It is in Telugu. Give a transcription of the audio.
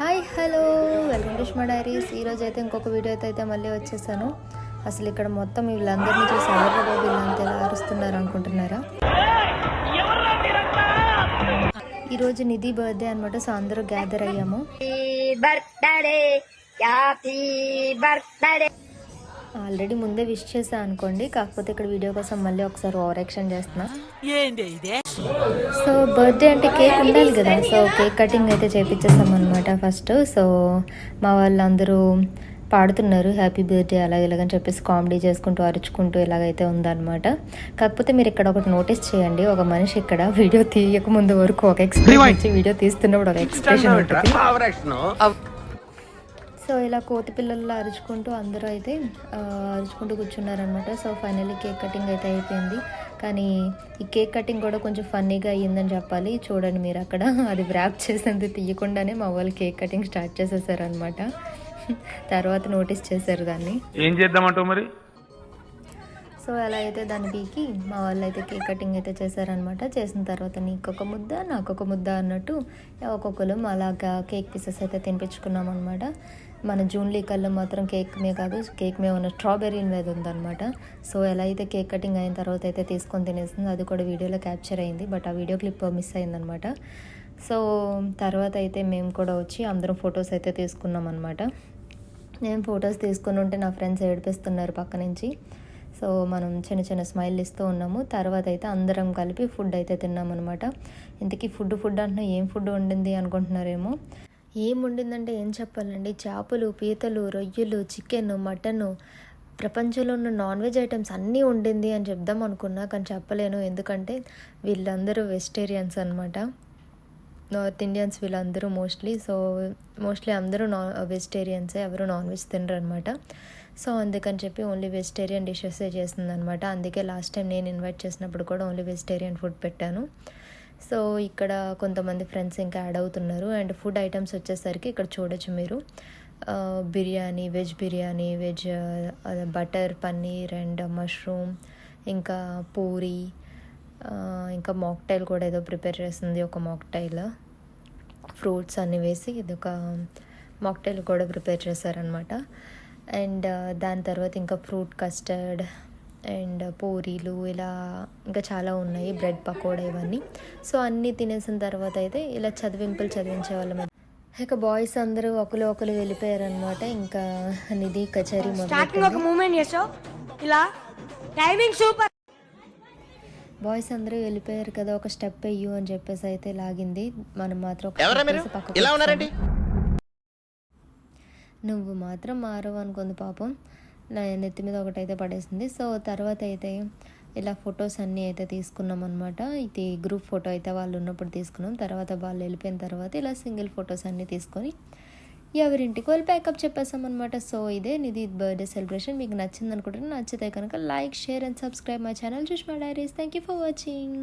Hi hello. వెల్కమ్ టు మా డైరీస్. ఈరోజు అయితే ఇంకొక వీడియో అయితే మళ్ళీ వచ్చేసాను. అసలు ఇక్కడ మొత్తం వీళ్ళందరినీ చూసి ఎవరిలో వీళ్ళంతా ఎలా అరుస్తున్నారు అనుకుంటున్నారా? ఈరోజు నిధి బర్త్డే అనమాట సో అందరూ గ్యాదర్ అయ్యాము. బర్త్డే హ్యాపీ బర్త్డే ఆల్రెడీ ముందే విష్ చేసా అనుకోండి. కాకపోతే ఇక్కడ వీడియో కోసం మళ్ళీ ఒకసారి ఓవర్ యాక్షన్ చేస్తున్నా. సో బర్త్డే అంటే కేక్ ఉండాలి కదా. సో కేక్ కటింగ్ అయితే చేపించేసాం అనమాట ఫస్ట్. సో మా వాళ్ళందరూ పాడుతున్నారు హ్యాపీ బర్త్డే అలాగే ఇలాగని చెప్పేసి కామెడీ చేసుకుంటూ అరుచుకుంటూ ఇలాగైతే ఉందన్నమాట. కాకపోతే మీరు ఇక్కడ ఒకటి నోటీస్ చేయండి. ఒక మనిషి ఇక్కడ వీడియో తీయక ముందు వరకు ఒక ఎక్స్ప్రెషన్ వీడియో తీస్తున్నప్పుడు ఒక ఎక్స్ప్రెషన్ ఉంటుంది. సో ఇలా కోతి పిల్లల్లో అరుచుకుంటూ అందరూ అయితే అరుచుకుంటూ కూర్చున్నారనమాట సో ఫైనల్లీ కేక్ కటింగ్ అయితే అయిపోయింది. కానీ ఈ కేక్ కటింగ్ కూడా కొంచెం ఫన్నీగా అయ్యిందని చెప్పాలి. చూడండి మీరు అక్కడ. అది వ్రాప్ చేసేది తీయకుండానే మా వాళ్ళు కేక్ కటింగ్ స్టార్ట్ చేసేసారనమాట తర్వాత నోటీస్ చేశారు దాన్ని. ఏం చేద్దామంటావు మరి? సో అలా అయితే దాన్ని పీకి మా వాళ్ళు అయితే కేక్ కటింగ్ అయితే చేశారనమాట చేసిన తర్వాత నీకొక ముద్ద నాకొక ముద్ద అన్నట్టు ఒక్కొక్కరు అలాగా కేక్ పీసెస్ అయితే తినిపించుకున్నాం అనమాట మన జూన్ లీకల్లో మాత్రం కేక్ మీద కాదు కేక్ మీద ఉన్న స్ట్రాబెర్రీ మీద ఉందన్నమాట. సో ఎలా అయితే కేక్ కటింగ్ అయిన తర్వాత అయితే తీసుకొని తినేసింది అది కూడా వీడియోలో క్యాప్చర్ అయింది బట్ ఆ వీడియో క్లిప్ మిస్ అయిందనమాట సో తర్వాత అయితే మేము కూడా వచ్చి అందరం ఫొటోస్ అయితే తీసుకున్నాం అనమాట నేను ఫొటోస్ తీసుకుని ఉంటే నా ఫ్రెండ్స్ ఏడిపిస్తున్నారు పక్క నుంచి. సో మనం చిన్న చిన్న స్మైల్ ఇస్తూ ఉన్నాము. తర్వాత అయితే అందరం కలిపి ఫుడ్ అయితే తిన్నామన్నమాట. ఇంతకీ ఫుడ్ ఫుడ్ అంటున్నా ఏం ఫుడ్ వండింది అనుకుంటున్నారేమో? ఏం వండిందంటే ఏం చెప్పాలండి? చేపలు పీతలు రొయ్యలు చికెన్ మటన్ ప్రపంచంలో ఉన్న నాన్ వెజ్ ఐటమ్స్ అన్నీ ఉండింది అని చెప్దాం అనుకున్నా కానీ చెప్పలేను. ఎందుకంటే వీళ్ళందరూ వెజిటేరియన్స్ అనమాట నార్త్ ఇండియన్స్ వీళ్ళందరూ మోస్ట్లీ. సో మోస్ట్లీ అందరూ నాన్ వెజిటేరియన్సే ఎవరు నాన్ వెజ్ తినరు అనమాట సో అందుకని చెప్పి ఓన్లీ వెజిటేరియన్ డిషెస్ చేస్తుంది అనమాట అందుకే లాస్ట్ టైం నేను ఇన్వైట్ చేసినప్పుడు కూడా ఓన్లీ వెజిటేరియన్ ఫుడ్ పెట్టాను. సో ఇక్కడ కొంతమంది ఫ్రెండ్స్ ఇంకా యాడ్ అవుతున్నారు. అండ్ ఫుడ్ ఐటమ్స్ వచ్చేసరికి ఇక్కడ చూడొచ్చు మీరు. Biryani veg biryani veg butter paneer and mushroom ఇంకా పూరి ఇంకా మాక్టైల్ కూడా ఏదో ప్రిపేర్ చేస్తుంది ఒక మాక్టైల్ ఫ్రూట్స్ అన్నీ వేసి ఇది ఒక మాక్టైల్ కూడా ప్రిపేర్ చేశారనమాట అండ్ దాని తర్వాత ఇంకా ఫ్రూట్ కస్టర్డ్ అండ్ పూరీలు ఇలా ఇంకా చాలా ఉన్నాయి బ్రెడ్ పకోడా ఇవన్నీ. సో అన్నీ తినేసిన తర్వాత అయితే ఇలా చదివింపులు చదివించే వాళ్ళం ఇక బాయ్స్ అందరూ ఒకరు ఒకరు వెళ్ళిపోయారనమాట ఇంకా నిధి కచేరీ మొదలు మూమెంట్ చేసావు ఇలా టైమింగ్ సూపర్ బాయ్స్ అందరూ వెళ్ళిపోయారు కదా ఒక స్టెప్ వెయ్యు అని చెప్పేసి అయితే లాగింది. మనం మాత్రం. ఉన్నారండి? నువ్వు మాత్రం మారవు అనుకుంది పాపం. నా నెత్తి మీద ఒకటైతే పడేసింది. సో తర్వాత అయితే ఇలా ఫొటోస్ అన్నీ అయితే తీసుకున్నాం అనమాట ఇది గ్రూప్ ఫోటో అయితే వాళ్ళు ఉన్నప్పుడు తీసుకున్నాం. తర్వాత వాళ్ళు వెళ్ళిపోయిన తర్వాత ఇలా సింగిల్ ఫొటోస్ అన్నీ తీసుకొని ఎవరింటికి వాళ్ళు ప్యాకప్ చెప్పేస్తాం అనమాట సో ఇదే నిధి బర్త్డే సెలబ్రేషన్ మీకు నచ్చింది అనుకుంటున్నాను నచ్చితే కనుక like share and subscribe my channel చూసి మా diaries thank you for watching